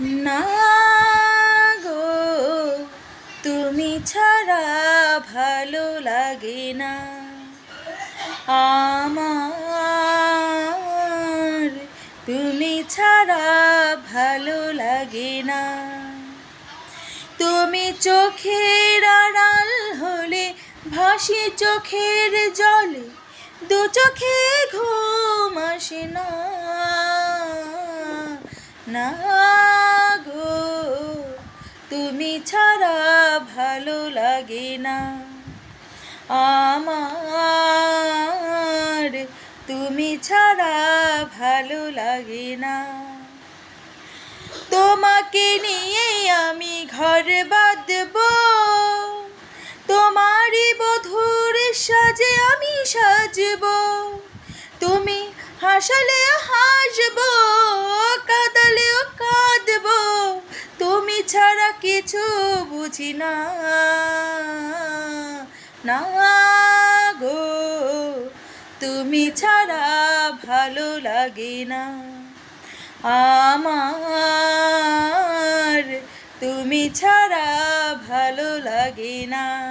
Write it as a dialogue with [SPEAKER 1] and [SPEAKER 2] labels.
[SPEAKER 1] না গো, তুমি ছাড়া ভালো লাগে না। আমার তুমি ছাড়া ভালো লাগে না। তুমি চোখের আড়াল হলে, ভাসি চোখের জলে, দু চোখে ঘুম আসে না। না তুমি ছাড়া ভালো লাগে না। আমার তুমি ছাড়া ভালো লাগে না। তোমাকে নিয়ে আমি ঘর বাঁধব। তোমারই বধুর সাজে আমি সাজব। তুমি হাসালে হাসব কাঁদালেও কাঁদব তুমি ছাড়া কিছু বুঝি না। না গো, তুমি ছাড়া ভালো লাগে না। আমার, তুমি ছাড়া ভালো লাগে না।